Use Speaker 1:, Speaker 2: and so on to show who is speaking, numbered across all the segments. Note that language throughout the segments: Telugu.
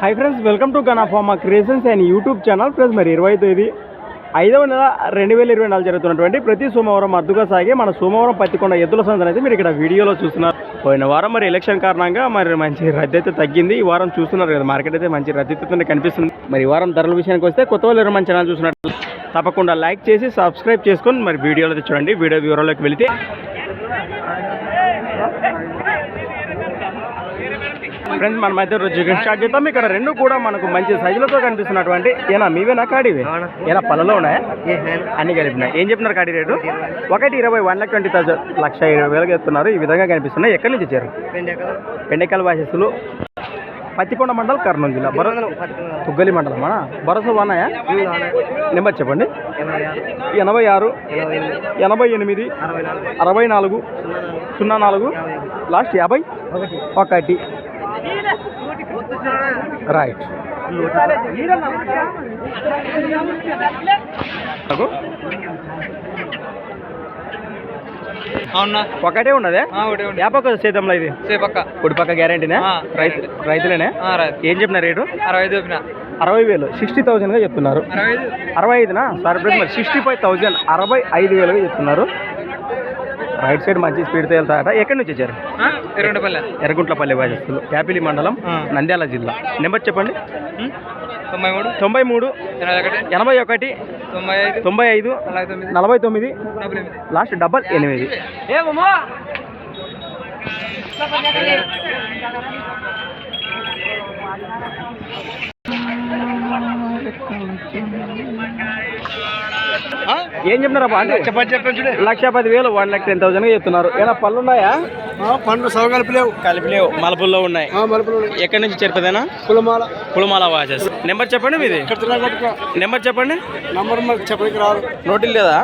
Speaker 1: Hi friends welcome to Ganapharma creations and YouTube channel friends మరి ఇరవై తేదీ ఐదవ నెల రెండు వేల ఇరవై నాలుగు జరుగుతున్నటువంటి ప్రతి సోమవారం అద్దుగా సాగే మన సోమవారం పత్తికొండ ఎద్దుల సందని అయితే మీరు ఇక్కడ వీడియోలో చూస్తున్నారు. పోయిన వారం మరి ఎలక్షన్ కారణంగా మరి మంచి రద్దీ అయితే తగ్గింది. ఈ వారం చూస్తున్నారు కదా మార్కెట్ అయితే మంచి రద్దీతో కనిపిస్తుంది. మరి ఈ వారం ధరల విషయానికి వస్తే కొత్త వాళ్ళు మంచి మన ఛానల్ చూసినట్టు తప్పకుండా లైక్ చేసి సబ్స్క్రైబ్ చేసుకొని మరి వీడియోలో తెచ్చుకోండి చూడండి. వీడియో వివరాల్లోకి వెళితే ఫ్రెండ్స్ మనం అయితే రోజు చికెన్ స్టార్ట్ చేద్దాం. ఇక్కడ రెండు కూడా మనకు మంచి సైజులతో కనిపిస్తున్నటువంటి ఏనా మీవేనా కాడివి ఏనా పళ్ళలో ఉన్నాయా? అన్ని కలిపినాయి. ఏం చెప్తున్నారు కాడి రేటు? ఒకటి ఇరవై. One lakh twenty thousand. లక్ష ఇరవై వేలకు చెప్తున్నారు ఈ విధంగా కనిపిస్తున్నాయి. ఎక్కడి నుంచి వచ్చారు పెండెకల్. వాసస్సులు పత్తికొండ మండలం కర్నూలు జిల్లా. బరో తుగ్గలి మండలమా? భరోసా బాగున్నాయా నెంబర్ చెప్పండి. ఎనభై ఆరు. ఎనభై ఎనిమిది. అరవై నాలుగు. సున్నా నాలుగు. లాస్ట్ యాభై? ఒకటి. రైట్
Speaker 2: అవునా?
Speaker 1: ఒకటే ఉన్నదే?
Speaker 2: ఉంది.
Speaker 1: యాపక సేతంలో ఇది?
Speaker 2: సేపక్క
Speaker 1: కుడి పక్క గ్యారంటీనే? రైతులేనే?
Speaker 2: రైతు.
Speaker 1: ఏం చెప్పిన రేటు?
Speaker 2: అరవై ఐదు చెప్పిన.
Speaker 1: అరవై వేలు. సిక్స్టీ థౌజండ్గా చెప్తున్నారు.
Speaker 2: అరవై ఐదు.
Speaker 1: అరవై ఐదునా? సార్ మరి సిక్స్టీ ఫైవ్ థౌజండ్ అరవై ఐదు వేలుగా చెప్తున్నారు. రైట్ సైడ్ మంచి స్పీడ్తో వెళ్తారట. ఎక్కడి నుంచి వచ్చారు? ఎర్రగుంట్లపల్లి వాజస్తులు యాపిలి మండలం. నంద్యాల జిల్లా. నెంబర్ చెప్పండి?
Speaker 2: తొంభై మూడు
Speaker 1: తొంభై మూడు
Speaker 2: ఎనభై ఒకటి తొంభై ఐదు.
Speaker 1: తొంభై ఐదు
Speaker 2: నలభై తొమ్మిది. ఎనిమిది.
Speaker 1: లాస్ట్ డబల్ ఎనిమిది. ఏం చెప్తున్నారా అంటే
Speaker 2: చెప్పండి చెప్పండి చూడే.
Speaker 1: లక్ష పది వేలు వన్ లాక్ టెన్ థౌసండ్ చెప్తున్నారు. ఏమైనా పళ్ళు ఉన్నాయా?
Speaker 2: పండ్లు సౌకల్పి లేవు.
Speaker 1: కలిపి లేవు. మలపుల్లో ఉన్నాయి.
Speaker 2: మలుపులు
Speaker 1: ఎక్కడి నుంచి చెరుపదేనా
Speaker 2: కులమాల
Speaker 1: పులమాల వాచెస్ నెంబర్ చెప్పండి మీది. నెంబర్ చెప్పండి.
Speaker 2: నంబర్ చెప్పడానికి రాదు.
Speaker 1: నోటిల్ లేదా?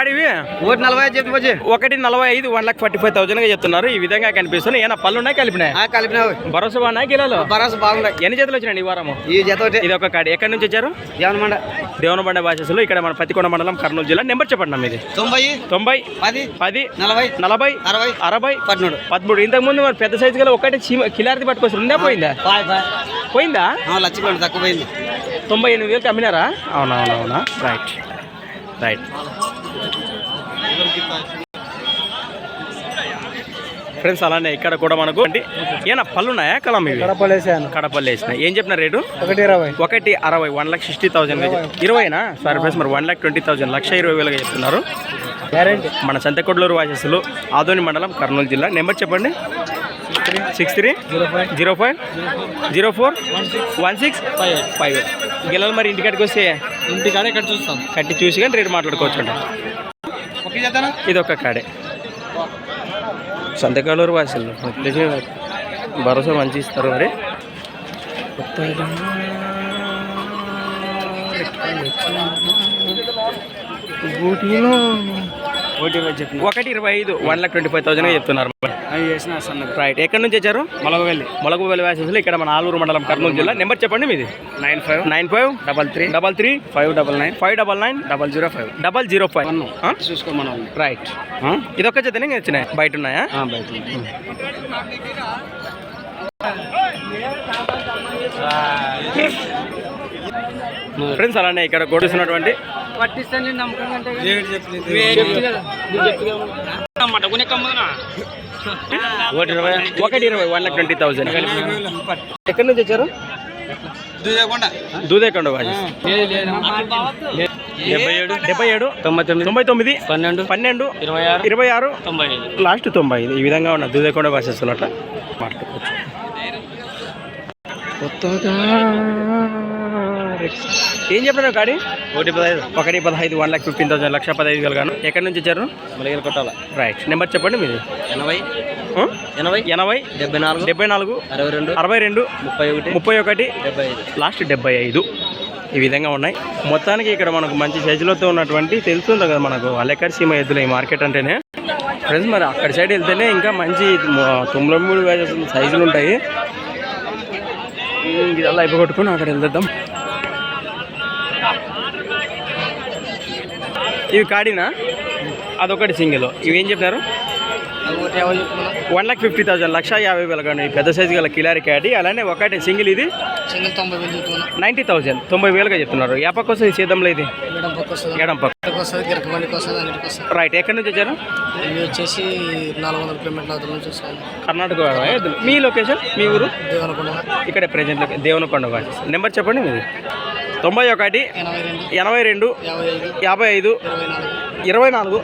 Speaker 1: అడివి
Speaker 2: ఒకటి నలభై ఐదు చెప్పి
Speaker 1: ఒకటి నలభై ఐదు one lakh forty five thousand చెప్తున్నారు. ఈ విధంగా కనిపిస్తున్నాయి ఏమైనా పళ్ళు ఉన్నాయి కలిపినాయి.
Speaker 2: కలిపిన
Speaker 1: భరోసా బాగున్నాయి కిలోలు
Speaker 2: బరాసు బాగున్నాయి.
Speaker 1: ఎన్ని చేతులు వచ్చినాయి ఈ వారము?
Speaker 2: ఈ జత
Speaker 1: ఇది ఒక కాడి. ఎక్కడి నుంచి వచ్చారు?
Speaker 2: దేవనమండ
Speaker 1: దేవనబండ భాషలు. ఇక్కడ మన పత్తికొండ మండలం కర్నూలు జిల్లా. నెంబర్ చెప్పండి మీది
Speaker 2: తొంభై
Speaker 1: తొంభై
Speaker 2: పది
Speaker 1: పది
Speaker 2: నలభై
Speaker 1: నలభై
Speaker 2: అరవై
Speaker 1: అరవై
Speaker 2: పదమూడు.
Speaker 1: పదమూడు. ఇంతకు ముందు మరి పెద్ద సైజు గల ఒకటి చీమ కిలారిది పట్టుకొచ్చి ఉందా పోయిందా? పోయిందా?
Speaker 2: లచ్చిపోయింది తక్కువ పోయింది
Speaker 1: తొంభై ఎనిమిది వేలు అమ్మినారా? అవునవునవునా రైట్ రైట్ ఫ్రెండ్స్ అలానే ఇక్కడ కూడా మనకు అంటే ఏనా పళ్ళు ఉన్నాయా కలం ఇవి?
Speaker 2: కడపలేసాను.
Speaker 1: కడపల్లి వేసినాయి. ఏం చెప్పిన రేటు?
Speaker 2: ఒకటి ఇరవై.
Speaker 1: ఒకటి అరవై వన్ లాక్ సిక్స్టీ థౌసండ్ ఇరవైనా? సారీ ఫ్రెండ్స్ మరి వన్ లాక్ ట్వంటీ థౌసండ్ లక్ష ఇరవై వేలుగా చెప్తున్నారు. మన సంతకొడ్లూరు వాసస్సులు ఆదోని మండలం కర్నూలు జిల్లా. నెంబర్ చెప్పండి. Six three
Speaker 2: zero five.
Speaker 1: Zero five zero four. One six.
Speaker 2: Five.
Speaker 1: Five. గిల్లలు మరి ఇంటికాడికి వస్తే
Speaker 2: ఇంటికాడ ఇక్కడ చూస్తాం?
Speaker 1: కట్టి చూసి కానీ రేటు మాట్లాడుకోవచ్చు అంట. ఇది ఒక కాడే. సంతకాలూరు వాసులు భరోసా మంచి ఇస్తారు మరి. ఒకటి ఇరవై ఐదు one lakh twenty five thousand చెప్తున్నారు. రైట్ ఎక్కడి నుంచి వచ్చారు?
Speaker 2: మొలగవెల్లి
Speaker 1: మొలకపల్లి వాసస్సులు ఇక్కడ మన ఆలూరు మండలం కర్నూలు జిల్లా. నెంబర్ చెప్పండి మీది.
Speaker 2: Nine
Speaker 1: five nine
Speaker 2: five double
Speaker 1: three double
Speaker 2: three five double
Speaker 1: nine five double
Speaker 2: nine double zero
Speaker 1: five double zero
Speaker 2: five. చూసుకోమని
Speaker 1: రైట్ ఇదొక్క జతనే ఇంకా వచ్చినాయి. బయట ఉన్నాయా?
Speaker 2: బయట
Speaker 1: ఫ్రెండ్స్ అలానే ఇక్కడ
Speaker 2: అంటే
Speaker 1: ఒకటి ఇరవై ఒకటి ఇరవై వన్ లాక్ ట్వంటీ థౌసండ్ ఎక్కడి నుంచి వచ్చారు? దూదేకొండ. డెబ్బై ఏడు డెబ్బై ఏడు
Speaker 2: తొంభై తొమ్మిది.
Speaker 1: తొంభై తొమ్మిది
Speaker 2: పన్నెండు.
Speaker 1: పన్నెండు
Speaker 2: ఇరవై ఆరు.
Speaker 1: ఇరవై ఆరు.
Speaker 2: తొంభై ఐదు.
Speaker 1: లాస్ట్ తొంభై ఐదు. ఈ విధంగా ఉన్న దూదేకొండ వాసెస్ అట్లా మాట్లాడుకోవచ్చు కొత్తగా ఏం చెప్పారు గాడి?
Speaker 2: ఒకటి పదహైదు.
Speaker 1: ఒకటి పదహైదు వన్ లాక్ ఫిఫ్టీన్ థౌసండ్ లక్ష పదహైదు వేలు గాను. ఎక్కడి నుంచి వచ్చారు?
Speaker 2: మలగిరి కొట్టాల.
Speaker 1: రైట్ నెంబర్ చెప్పండి మీది.
Speaker 2: ఎనభై? ఎనభై.
Speaker 1: ఎనభై.
Speaker 2: డెబ్బై నాలుగు.
Speaker 1: డెబ్బై నాలుగు.
Speaker 2: అరవై రెండు.
Speaker 1: అరవై రెండు.
Speaker 2: ముప్పై ఒకటి.
Speaker 1: ముప్పై ఒకటి.
Speaker 2: డెబ్బై ఐదు.
Speaker 1: లాస్ట్ డెబ్బై ఐదు. ఈ విధంగా ఉన్నాయి. మొత్తానికి ఇక్కడ మనకు మంచి సైజులతో ఉన్నటువంటి తెలుస్తుంది కదా మనకు. అలెకర్ సీమ ఎద్దులు ఈ మార్కెట్ అంటేనే. ఫ్రెండ్స్ మరి అక్కడ సైడ్ వెళ్తేనే ఇంకా మంచి తొమ్మిది మూడు సైజులు ఉంటాయి. ఇదల్లా అయిపోగొట్టుకుని అక్కడ వెళ్దాం. ఇవి కాడినా? అదొకటి సింగిల్. ఇవి ఏం
Speaker 2: చెప్తున్నా
Speaker 1: వన్ లాక్ ఫిఫ్టీ థౌసండ్ లక్ష యాభై వేలు కానీ పెద్ద సైజు గల కిలారి క్యాడి అలానే ఒకటి సింగిల్ ఇది?
Speaker 2: సింగిల్ తొంభై వేలు
Speaker 1: నైంటీ థౌసండ్ తొంభై వేలుగా చెప్తున్నారు. ఏ పక్క వస్తుంది సేద్యంలో ఇది? ఎడం పక్క రైట్ ఎక్కడి నుంచి వచ్చారు?
Speaker 2: వచ్చేసి నాలుగు వందల కిలోమీటర్ల నుంచి
Speaker 1: కర్ణాటక. మీ లొకేషన్? మీ ఊరు?
Speaker 2: దేవనకొండ.
Speaker 1: ఇక్కడే ప్రజెంట్ దేవనకొండ. నెంబర్ చెప్పండి మీది. తొంభై ఒకటి
Speaker 2: ఎనభై రెండు యాభై ఐదు ఇరవై నాలుగు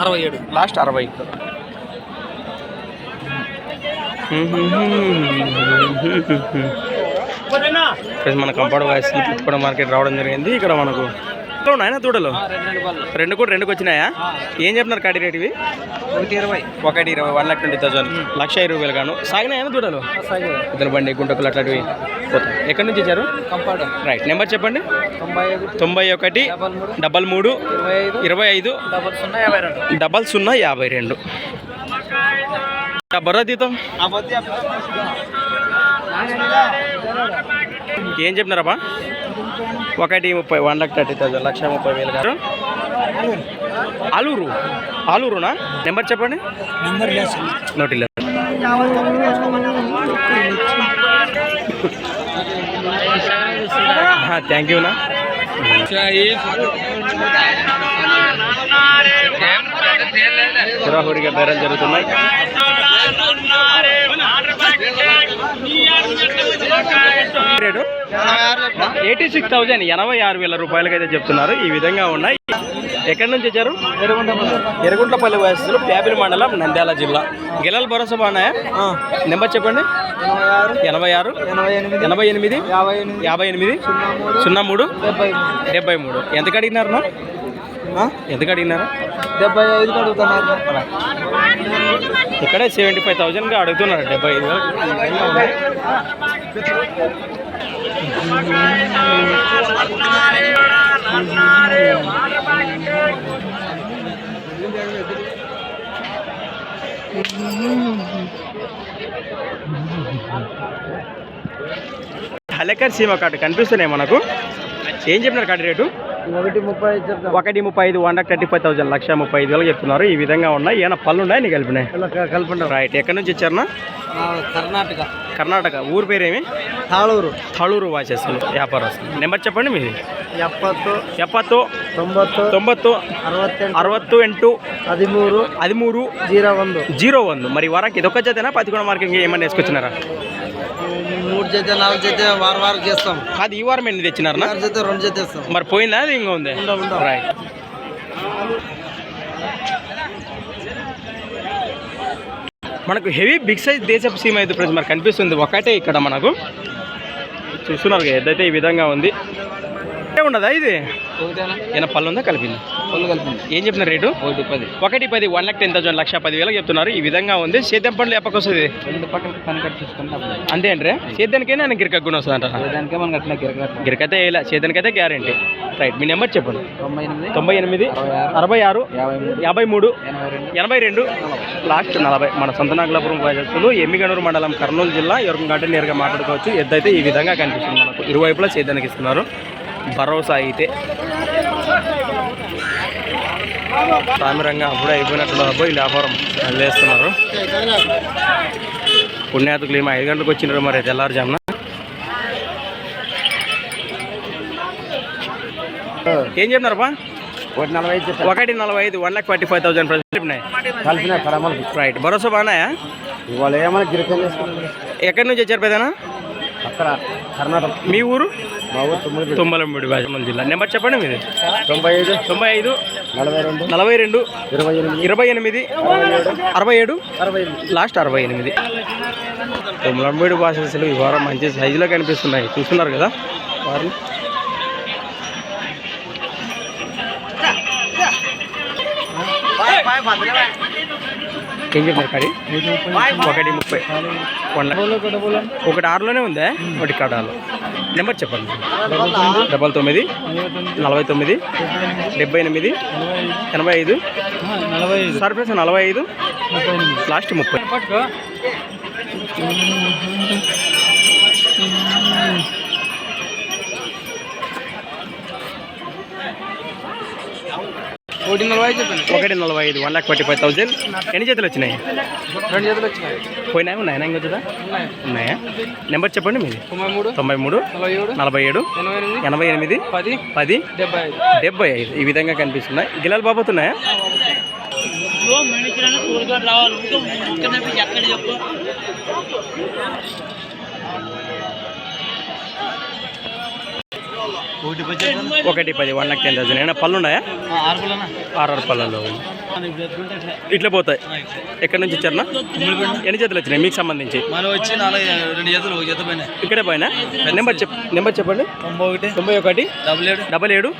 Speaker 2: అరవై ఏడు.
Speaker 1: లాస్ట్ అరవై. మన కంపౌండ్ వాయిస్ కూడా మార్కెట్ రావడం జరిగింది ఇక్కడ మనకు ఎట్లా ఉన్నాయా దూడలు?
Speaker 2: రెండు
Speaker 1: కూడా రెండుకి వచ్చినాయా? ఏం చెప్తున్నారు కాడి రేట్ ఇవి?
Speaker 2: ఒకటి ఇరవై.
Speaker 1: ఒకటి ఇరవై వన్ లాక్ ట్వంటీ థౌసండ్ లక్ష ఇరవై వేలు గాను. సాగినాయా దూడలు? ఇద్దరు బండి గుంటకులు అట్లాంటివి పోతాయి. ఎక్కడి నుంచి ఇచ్చారు? రైట్ నెంబర్ చెప్పండి.
Speaker 2: తొంభై
Speaker 1: ఒకటి
Speaker 2: డబల్ మూడు ఇరవై ఐదు డబల్ సున్నా యాభై రెండు.
Speaker 1: డబల్ సున్నా యాభై రెండు. బర్ర దీతం ఏం చెప్పినారబ్బా? ఒకటి ముప్పై వన్ లాక్ థర్టీ థౌసండ్ లక్ష ముప్పై వేలు గారు. ఆలూరు. ఆలూరునా? నెంబర్ చెప్పండి. నోటి థ్యాంక్ యూనా హురాహురిగా బేరం జరుగుతున్నాయి. ఎయిటీ సిక్స్ థౌజండ్ ఎనభై ఆరు వేల రూపాయలకి అయితే చెప్తున్నారు. ఈ విధంగా ఉన్నాయి. ఎక్కడి నుంచి వచ్చారు? ఎరుగుంట్లపల్లి వయస్సులు ప్యాపిల్ మండలం నంద్యాల జిల్లా. గిల్లల భరోసా బాగున్నాయా? నెంబర్ చెప్పండి. ఎనభై ఆరు ఎనభై ఎనిమిది
Speaker 2: యాభై ఎనిమిది
Speaker 1: యాభై ఎనిమిది
Speaker 2: సున్నా మూడు డెబ్బై
Speaker 1: డెబ్బై మూడు. ఎంతకు అడిగినారు నా? ఎంతకు అడిగినారు
Speaker 2: డెబ్బై ఐదు అడుగుతున్నారు
Speaker 1: ఇక్కడే సెవెంటీ ఫైవ్ థౌజండ్గా అడుగుతున్నారు డెబ్బై ఐదు. హలెకర్ సీమ కార్డు కనిపిస్తున్నాయి మనకు ఏం చెప్పినారు కార్డు రేటు
Speaker 2: ఒకటి ముప్పై ఐదు చెప్తాం
Speaker 1: ఒకటి ముప్పై ఐదు one lakh thirty five thousand లక్ష ముప్పై ఐదు వేలు చెప్తున్నారు ఈ విధంగా ఉన్నాయి ఏమైనా పళ్ళు ఉన్నాయి నీ కలిపినాయి
Speaker 2: కల్పండి
Speaker 1: రైట్ ఎక్కడి నుంచి వచ్చారన్నా
Speaker 2: కర్ణాటక
Speaker 1: కర్ణాటక ఊరు పేరేమి
Speaker 2: తాళూరు
Speaker 1: తళూరు వాచెస్లు వ్యాపారస్తులు నెంబర్ చెప్పండి మీది
Speaker 2: ಎಪ್ಪತ್ತು
Speaker 1: ಎಪ್ಪತ್ತು
Speaker 2: ತೊಂಬತ್ತು
Speaker 1: ತೊಂಬತ್ತು
Speaker 2: ಅರವತ್ತೆಂಟು
Speaker 1: ಅರವತ್ತು ಎಂಟು
Speaker 2: ಹದಿಮೂರು
Speaker 1: ಹದಿಮೂರು
Speaker 2: ಜೀರೋ ಒಂದು
Speaker 1: జీరో ಒಂದು మరి వారానికి ఇదొక్క జతనా పతికొండ మార్కెట్ ఏమన్నా వేసుకొచ్చినారా
Speaker 2: మూడు జత నాలుగు జత వారం వారం చేస్తాం.
Speaker 1: కాదు ఈ వారం ఎన్ని తెచ్చినారనా
Speaker 2: ఆరు జత రెండు జత వేస్తాం
Speaker 1: మరి పోయిందా? అది ఇంకా ఉంది?
Speaker 2: ఉండవు, ఉండవు.
Speaker 1: రైట్ మనకు హెవీ బిగ్ సైజ్ దేశపు సీమ అయితే ఫ్రెండ్స్ మరి కనిపిస్తుంది. ఒకటే ఇక్కడ మనకు. చూస్తున్నారు కదా ఏదైతే ఈ విధంగా ఉంది. ఉండదా ఇది? ఏమైనా పళ్ళు ఉందా? కలిపింది?
Speaker 2: పళ్ళు కలిపింది.
Speaker 1: ఏం చెప్పిన రేటు?
Speaker 2: ఒకటి పది.
Speaker 1: ఒకటి పది వన్ లాక్ టెన్ థౌసండ్ లక్ష పది వేలకు చెప్తున్నారు. ఈ విధంగా ఉంది. సేద్యం పండ్లు
Speaker 2: కట్ చేసుకుంటాం
Speaker 1: అంతే అంటే సేద్యానికైనా నేను గిరక గుణ వస్తుంది
Speaker 2: గిరగట్ల
Speaker 1: గిరకైతే వేయలే సేద్యానికైతే గ్యారంటీ. రైట్ మీ నెంబర్ చెప్పండి.
Speaker 2: తొంభై ఎనిమిది అరవై ఆరు యాభై మూడు ఎనభై రెండు.
Speaker 1: లాస్ట్ నలభై. మన సొంత నాగలాపురం వాయస్సులు ఎమ్మిగనూరు మండలం కర్నూలు జిల్లా ఎవరికంటే నేరుగా మాట్లాడుకోవచ్చు. ఎద్దైతే ఈ విధంగా కనిపిస్తుంది. మనకు ఇరువైపులా సేద్యానికి ఇస్తున్నారు. భరోసా అయితే. సామిరంగా అప్పుడే అయిపోయినట్లు అబ్బాయి వ్యాపారం వేస్తున్నారు పుణ్యాతుకులు ఏమో ఐదు గంటలకు వచ్చినారు మరి తెల్లారుజామున. ఏం చెప్పినారప్పా
Speaker 2: ఒకటి నలభై ఐదు
Speaker 1: ఒకటి నలభై ఐదు one lakh forty five
Speaker 2: thousand కడమలు
Speaker 1: right భరోసా బాగున్నాయా?
Speaker 2: ఇవాళ ఏమైనా
Speaker 1: ఎక్కడి నుంచి వచ్చారు పెదనా
Speaker 2: అక్కడ కర్ణాటక.
Speaker 1: మీ ఊరు?
Speaker 2: తొమ్మిది.
Speaker 1: బాజమల్ జిల్లా. నెంబర్ చెప్పండి మీది?
Speaker 2: తొంభై ఐదు
Speaker 1: తొంభై ఐదు
Speaker 2: నలభై రెండు
Speaker 1: నలభై రెండు
Speaker 2: ఇరవై ఎనిమిది
Speaker 1: ఇరవై ఎనిమిది అరవై ఏడు
Speaker 2: అరవై
Speaker 1: లాస్ట్ అరవై ఎనిమిది తుమ్మలమూడి భాషలు ఈ వారం మంచి సైజులో కనిపిస్తున్నాయి. చూస్తున్నారు కదా? వారిని. ఏం చెప్పారు కడి? ఒకటి ముప్పై. ఒకటి ఆరులోనే ఉందా? ఒకటి కడాలు. నెంబర్ చెప్పండి. డబల్ తొమ్మిది నలభై తొమ్మిది డెబ్బై ఎనిమిది ఎనభై ఐదు
Speaker 2: నలభై
Speaker 1: నలభై ఐదు లాస్ట్ ముప్పై.
Speaker 2: ఒకటి నలభై చెప్పండి.
Speaker 1: ఒకటి నలభై ఐదు one lakh forty five thousand ఎన్ని చేతులు వచ్చినాయి?
Speaker 2: రెండు జతలు వచ్చినాయి.
Speaker 1: పోయినాయి ఉన్నాయా? ఇంకా చూద్దా
Speaker 2: ఉన్నాయి.
Speaker 1: నెంబర్ చెప్పండి మీది.
Speaker 2: తొంభై మూడు
Speaker 1: తొంభై మూడు
Speaker 2: నలభై ఏడు ఎనభై ఎనిమిది పది
Speaker 1: పది
Speaker 2: డెబ్బై ఐదు.
Speaker 1: డెబ్బై ఐదు. ఈ విధంగా కనిపిస్తున్నాయి. గిలాలు బాబోతున్నాయా?
Speaker 2: ఒకటి
Speaker 1: ఒకటి పది వన్ లాక్ టెన్ థౌసండ్ ఏమైనా పళ్ళు ఉన్నాయా ఆర్ఆర్ పళ్ళలో ఇట్లా పోతాయి. ఎక్కడి నుంచి వచ్చారనా ఎన్ని చేతులు వచ్చినాయి మీకు సంబంధించి? ఇక్కడే పోయినా? నెంబర్ చెప్ నెంబర్ చెప్పండి.
Speaker 2: తొంభై ఒకటి. డబుల్ ఏడు.
Speaker 1: డబల్ ఏడు.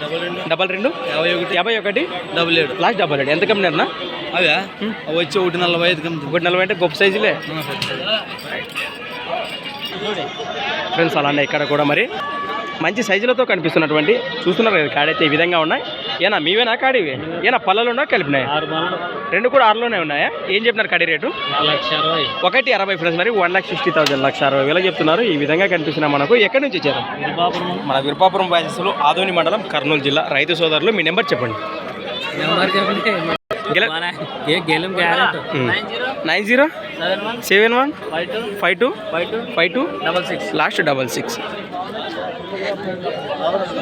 Speaker 2: డబుల్ రెండు. యాభై ఒకటి.
Speaker 1: యాభై ఒకటి.
Speaker 2: డబుల్ ఏడు.
Speaker 1: లాస్ట్ డబల్ ఏడు. ఎంత కమ్మినారనా
Speaker 2: అవే అవి వచ్చి ఒకటి నలభై ఐదు
Speaker 1: ఒకటి నలభై అంటే గొప్ప సైజులే. ఫ్రెండ్స్ అలానే ఇక్కడ కూడా మరి. మంచి సైజులతో కనిపిస్తున్నటువంటి చూస్తున్నారు కదా కాడైతే ఈ విధంగా ఉన్నాయి. ఏనా మీవేనా కాడివి ఏనా పళ్ళలో ఉన్నా కలిపినాయి? రెండు కూడా ఆరులోనే ఉన్నాయా? ఏం చెప్పినారు కడి రేటు? ఒకటి అరవై ఫ్రెండ్స్ మరి వన్ లాక్ సిక్స్టీ థౌసండ్ లక్ష అరవై వేలు చెప్తున్నారు. ఈ విధంగా కనిపిస్తున్నాయి మనకు ఎక్కడి నుంచి వచ్చారు మన విరుపాపురం బాధ్యతలు ఆదోని మండలం కర్నూలు జిల్లా. రైతు సోదరులు మీ నెంబర్ చెప్పండి. Nine zero
Speaker 2: seven one
Speaker 1: five two
Speaker 2: five two
Speaker 1: five two
Speaker 2: double six.
Speaker 1: Last double six.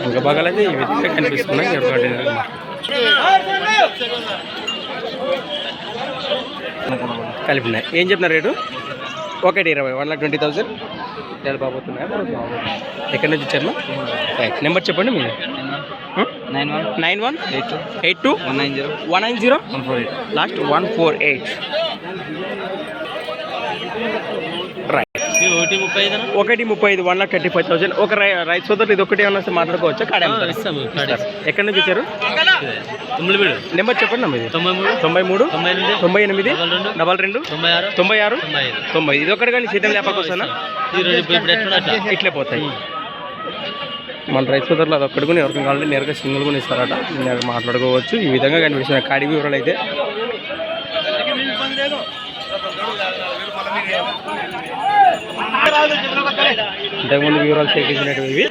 Speaker 1: ఇంకా బాగాలైతే ఈ విధంగా కనిపిస్తున్నాయి ఎవరికంటే కలిపినాయి. ఏం చెప్తున్నారు రేటు? ఒకటి ఇరవై వన్ లాక్ ట్వంటీ థౌసండ్. బాబోతున్నాయి ఎక్కడి నుంచి వచ్చారు? రైట్ నెంబర్ చెప్పండి మీరు
Speaker 2: nine one
Speaker 1: nine one
Speaker 2: eight two
Speaker 1: eight two
Speaker 2: one nine zero
Speaker 1: one nine zero
Speaker 2: one four eight
Speaker 1: last one four eight right
Speaker 2: ఒకటి ముప్పై ఐదు
Speaker 1: ఒకటి ముప్పై ఐదు one lakh thirty five thousand ఒక రైతు సోదరులు ఇది ఒకటి ఏమన్నా మాట్లాడుకోవచ్చా? కాడే ఎక్కడి నుంచి వచ్చారు? నెంబర్ చెప్పండి మీది
Speaker 2: తొంభై మూడు.
Speaker 1: తొంభై మూడు
Speaker 2: తొంభై ఎనిమిది. డబల్ రెండు. తొంభై ఆరు.
Speaker 1: తొంభై ఇది ఒకటి కానీ సీతం లేపక వస్తానా?
Speaker 2: ఈ రెండు ఇప్పుడు ఎట్లా అట్లా
Speaker 1: ఇట్లే పోతాయి. మన రైతు సోదరులు అది ఒక్కటి కూడా ఎవరికి కావాలంటే నేరుగా సింగిల్ కూడా ఇస్తారట. నేను మాట్లాడుకోవచ్చు. ఈ విధంగా కనిపిస్తున్నాయి. కాడి వివరాలు అయితే. ఇంతకుముందు వివరాలు సేకరించినట్టు ఇవి.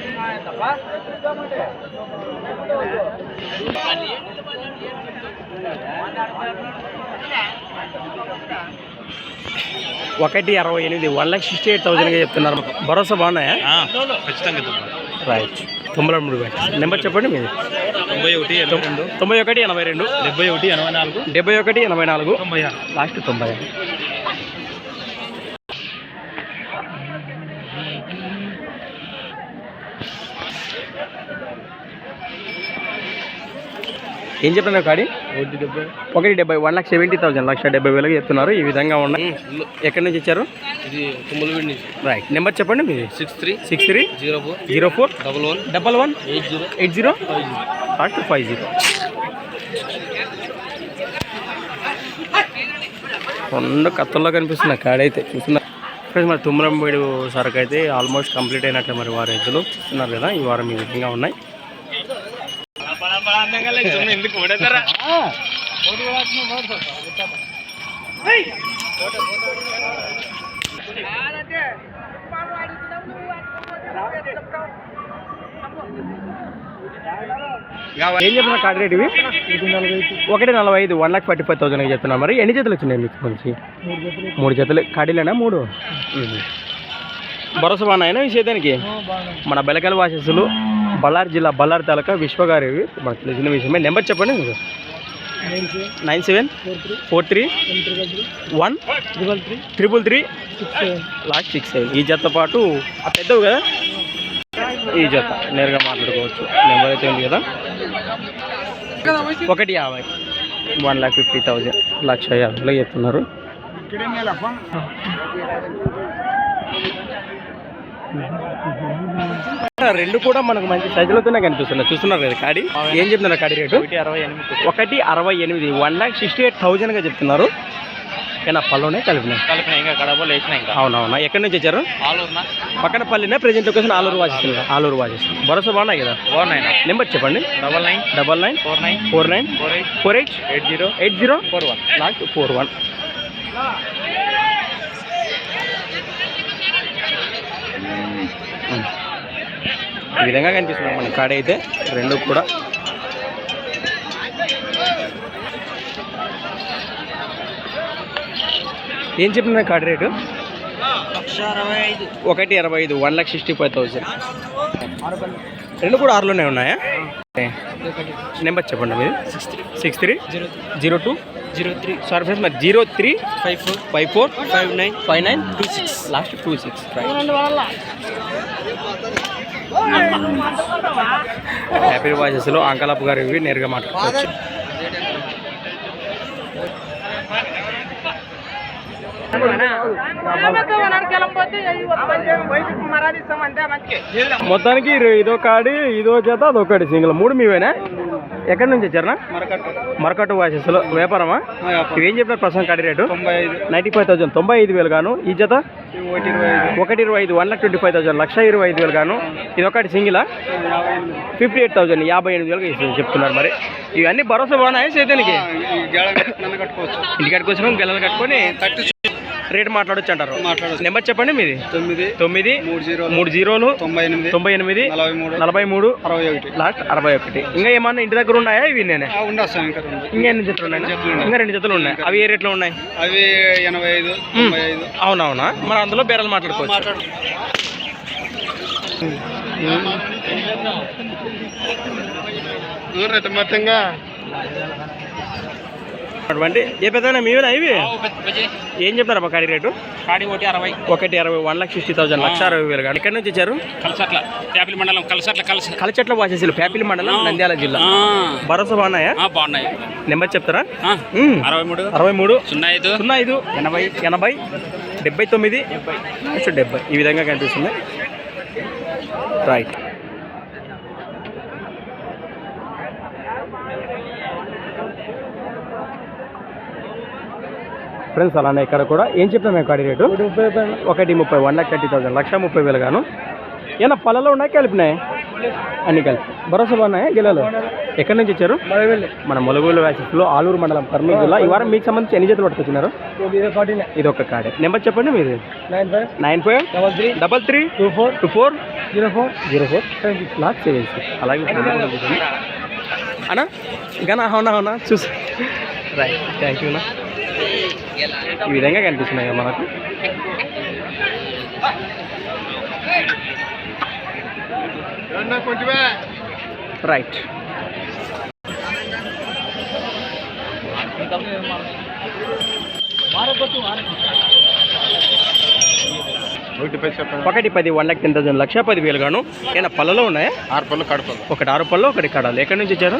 Speaker 1: ఒకటి అరవై ఎనిమిది వన్ లాక్ సిక్స్టీ ఎయిట్ థౌసండ్గా చెప్తున్నారు భరోసా బాగున్నాయా?
Speaker 2: ఖచ్చితంగా
Speaker 1: రైట్ తొంభై మూడు నెంబర్ చెప్పండి మీది.
Speaker 2: తొంభై ఒకటి
Speaker 1: తొంభై ఒకటి ఎనభై రెండు.
Speaker 2: డెబ్బై ఒకటి ఎనభై నాలుగు.
Speaker 1: డెబ్బై ఒకటి ఎనభై నాలుగు.
Speaker 2: తొంభై ఆరు.
Speaker 1: లాస్ట్ తొంభై ఏం చెప్పినారు కాడి?
Speaker 2: ఒకటి డెబ్బై.
Speaker 1: ఒకటి డెబ్బై వన్ లాక్ సెవెంటీ థౌసండ్ లక్ష డెబ్బై వేలకు చెప్తున్నారు. ఈ విధంగా ఉన్నాయి ఎక్కడి నుంచి ఇచ్చారు
Speaker 2: ఇది తుమ్మలవీడి నుంచి.
Speaker 1: రైట్ నెంబర్ చెప్పండి మీది.
Speaker 2: Six three
Speaker 1: six three
Speaker 2: zero four.
Speaker 1: Zero four
Speaker 2: double one.
Speaker 1: Double one
Speaker 2: eight zero.
Speaker 1: Eight zero
Speaker 2: five zero.
Speaker 1: Last five zero. రెండు కత్తుల్లో కనిపిస్తున్నాయి కాడైతే చూస్తున్నా. ఫ్రెండ్స్ మరి తుమ్మరంబేడు సరుకు అయితే ఆల్మోస్ట్ కంప్లీట్ అయినట్లే మరి వారి ఎద్దులు. చూస్తున్నారు కదా ఈ వారం ఈ విధంగా ఉన్నాయి. ఎందుకు ఏం చెప్తున్నా కార్డ్ రేట్ ఇవి? ఒకటి నలభై ఐదు one lakh forty five thousand చెప్తున్నా మరి. ఎన్ని జతలు వచ్చినాయి మీకు మంచి మూడు జతలు. కాడీలేనా మూడు. భరోసా బాగున్నాయనా ఈ సేదానికి మన బెలకల్ వాసస్సులు బళ్ళారి జిల్లా బళ్ళారి తాలూకా విశ్వగారి మనకు తెలిసిన విషయమే. నెంబర్ చెప్పండి మీరు. Nine seven four three one triple three last six seven. ఈ జతతో పాటు ఆ పెద్దవి కదా? ఈ జత నేరుగా మాట్లాడుకోవచ్చు. నెంబర్ అయితే ఉంది కదా? ఒకటి యాభై. One lakh fifty thousand. లక్ష యాభైలో చెప్తున్నారు. రెండు కూడా మనకు మంచి సైజులతోనే కనిపిస్తున్నాయి. చూస్తున్నారు కదా కాడి? ఏం చెప్తున్నారు కాడి రేటు?
Speaker 2: అరవై ఎనిమిది.
Speaker 1: ఒకటి అరవై ఎనిమిది. వన్ లాక్ సిక్స్టీ ఎయిట్ థౌజండ్గా చెప్తున్నారు. కానీ ఆ పళ్ళునే కలిపినాయి
Speaker 2: కలిపిన ఇంకా కడపలు వేసిన ఇంకా.
Speaker 1: అవునవునా. ఎక్కడి నుంచి వచ్చారు?
Speaker 2: ఆలూరునా?
Speaker 1: పక్కన పల్లినా ప్రజెంట్ లొకేషన్ ఆలూరు వాసిస్తుంది ఆలూరు. వాసిస్తుంది భరోసా బాగున్నాయి కదా?
Speaker 2: బాగున్నాయి
Speaker 1: నెంబర్ చెప్పండి.
Speaker 2: Double nine.
Speaker 1: Double nine.
Speaker 2: Four nine.
Speaker 1: Four nine.
Speaker 2: Four eight.
Speaker 1: Four eight.
Speaker 2: Eight zero.
Speaker 1: Eight zero.
Speaker 2: Four one.
Speaker 1: Last four one. ఈ విధంగా కనిపిస్తున్నాం మన కాడ అయితే. రెండు కూడా. ఏం చెప్పిన కార్డు రేటు?
Speaker 2: ఒకటి అరవై ఐదు
Speaker 1: one lakh sixty five thousand. రెండు కూడా ఆరులోనే ఉన్నాయా? నెంబర్ చెప్పండి మీరు. Six
Speaker 2: three
Speaker 1: zero two
Speaker 2: zero three
Speaker 1: sorry friends మరి zero three
Speaker 2: five four
Speaker 1: five four
Speaker 2: five nine
Speaker 1: five nine two six. Last two six five happy వాయిసెస్లో అంకలప్ గారు ఇవి నేరుగా మాట్లాడుకోవచ్చు. మొత్తానికి ఇదో కాడి ఇదో చేత అదొకటి సింగిల్. మూడు మీవేనా? ఎక్కడి నుంచి వచ్చారనా? మరకట్టు. వాయిసెస్లో వ్యాపారమా? ఇవేం చెప్పినారు ప్రస్తుతం కాడి రేటు? Ninety five thousand. తొంభై ఐదు వేలు గాను. ఈ జత?
Speaker 2: ఒకటి ఇరవై ఐదు
Speaker 1: one lakh twenty five thousand. లక్ష ఇరవై ఐదు వేలు గాను. ఇది ఒకటి సింగిలా? Fifty eight thousand. యాభై ఎనిమిది ఇస్తుంది చెప్తున్నారు మరి. ఇవన్నీ భరోసా బాగున్నాయి సేతానికి?
Speaker 2: నన్ను కట్టుకోవచ్చు.
Speaker 1: గెలలు కట్టుకొని
Speaker 2: కట్టి
Speaker 1: రేట్ మాట్లాడొచ్చు అంటారు? నెంబర్ చెప్పండి మీది?
Speaker 2: తొమ్మిది
Speaker 1: తొమ్మిది
Speaker 2: మూడు జీరో
Speaker 1: మూడు జీరోలు
Speaker 2: తొంభై ఎనిమిది
Speaker 1: తొంభై ఎనిమిది
Speaker 2: నలభై మూడు అరవై ఒకటి
Speaker 1: లాస్ట్ అరవై ఒకటి ఇంకా ఏమన్నా ఇంటి దగ్గర ఉన్నాయా ఇవి నేనే?
Speaker 2: ఇంకా
Speaker 1: ఎన్ని జతలు ఉన్నాయి. ఇంకా రెండు జతలు ఉన్నాయి. అవి ఏ రేట్లో ఉన్నాయి?
Speaker 2: అవి ఎనభై ఐదు
Speaker 1: అవునవునా? మరి అందులో బేరాలు మాట్లాడుకోవచ్చు.
Speaker 2: మొత్తంగా
Speaker 1: అటువంటి ఏ పెద్ద మీవేనా ఇవి ఏం చెప్తారు అబ్బా కాడి రేటు?
Speaker 3: కాడి ఒకటి అరవై.
Speaker 1: ఒకటి అరవై వన్ లాక్ సిక్స్టీ థౌసండ్ లక్ష అరవై వేలు కానీ ఎక్కడి నుంచి వచ్చారు?
Speaker 3: కలసట్ల యాపిల్ మండలం కలసట్ల కలిసి.
Speaker 1: కలచెట్ల వాసేసిలు పేపిలి మండలం నంద్యాల జిల్లా. భరోసా బాగున్నాయా?
Speaker 3: బాగున్నాయి.
Speaker 1: నెంబర్ చెప్తారా.
Speaker 3: అరవై మూడు
Speaker 1: అరవై మూడు
Speaker 3: సున్నా ఐదు
Speaker 1: సున్నా ఐదు ఎనభై. ఎనభై. డెబ్బై తొమ్మిది. డెబ్బై. ఈ విధంగా కనిపిస్తుంది. రైట్. ఫ్రెండ్స్ అలానే ఇక్కడ కూడా ఏం చెప్పాము మేము కాడి రేటు? ఒకటి ముప్పై వన్ లాక్ థర్టీ థౌసండ్ లక్ష ముప్పై వేలు గాను. ఏమన్నా పొలాల్లో ఉన్నాయి కలిపినాయి? అన్ని కలిపి. భరోసా బాగున్నాయా గిల్లలు ఎక్కడి నుంచి వచ్చారు? మన మొలగోలు వ్యాసెస్లో ఆలూరు మండలం కర్నూలు జిల్లా. ఈ వారం మీకు సంబంధించి ఎన్ని జతలు పట్టుకొచ్చినారు? ఇది ఒక కార్డే నెంబర్ చెప్పండి మీది.
Speaker 2: Nine
Speaker 1: five. Nine
Speaker 2: five. Double
Speaker 1: three. Double
Speaker 2: three. Two
Speaker 1: four. Two
Speaker 2: four. Zero
Speaker 1: four. Zero four. Seven six అలాగే. అన్నా ఇంకా అవునా అవునా? చూసి. రైట్. థ్యాంక్ యూ అన్నా. ఈ విధంగా కనిపిస్తున్నాయి మనకు? రైట్
Speaker 2: ఒకటి పది
Speaker 1: వన్ లాక్ టెన్ థౌసండ్ లక్ష పది వేలు గాను ఏమైనా పళ్ళలో ఉన్నాయా?
Speaker 2: ఆరు పళ్ళు కడపలు.
Speaker 1: ఒకటి ఆరు పళ్ళు ఒకటి కడాలి. ఎక్కడి నుంచి వచ్చారు?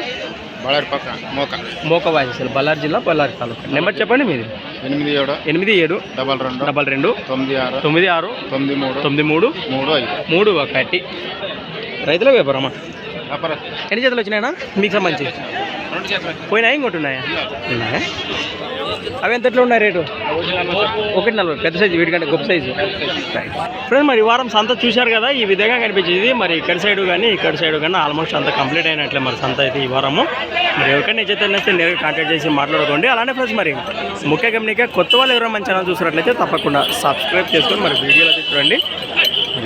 Speaker 2: బళ్ళారి పక్క మోక.
Speaker 1: మోక వాయిసెస్ బళ్ళారి జిల్లా బళ్ళారి తాలూకా. నెంబర్ చెప్పండి మీది?
Speaker 2: ఎనిమిది ఏడు
Speaker 1: ఎనిమిది ఏడు
Speaker 2: డబల్ రెండు
Speaker 1: డబల్ రెండు
Speaker 2: తొమ్మిది ఆరు
Speaker 1: తొమ్మిది ఆరు
Speaker 2: తొమ్మిది మూడు
Speaker 1: తొమ్మిది మూడు
Speaker 2: మూడు ఐదు.
Speaker 1: మూడు ఒకటి. రైతుల వ్యాపారమా? ఎన్ని జతలు వచ్చినాయనా మీకు సంబంధించి?
Speaker 2: రెండు చేతులు
Speaker 1: పోయినా? ఇంకోటి ఉన్నాయా? ఉన్నాయా? అవి ఎంత ఎట్లా ఉన్నాయి రేటు? ఒకటి నలభై పెద్ద సైజు వీటికంటే గొప్ప సైజు. ఫ్రెండ్స్ మరి ఈ వారం సంత చూశారు కదా ఈ విధంగా కనిపించేది. మరి ఇక్కడ సైడ్ కానీ ఇక్కడ సైడ్ కానీ ఆల్మోస్ట్ అంత కంప్లీట్ అయినట్లే మరి సంత అయితే ఈ వారము. మరి ఎవరికైనా నిజతే నచ్చితే నేరుగా కాంటాక్ట్ చేసి మాట్లాడుకోండి. అలానే ఫ్రెండ్స్ మరి ముఖ్య గమనిక కొత్త వాళ్ళు ఎవరైనా మన ఛానల్ చూసినట్లయితే తప్పకుండా సబ్స్క్రైబ్ చేసుకొని మరి వీడియోలో అయితే చూడండి.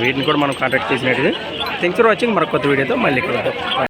Speaker 1: వీటిని కూడా మనం కాంటాక్ట్ చేసినట్టు ಥ್ಯಾಂಕ್ಸ್ ಫಾರ್ ವಾಚಿಂಗ್ ಮರಕೋತ ವೀಡಿಯೋದು ಮಲ್ಲಿಕೊಳ್ಳೋದು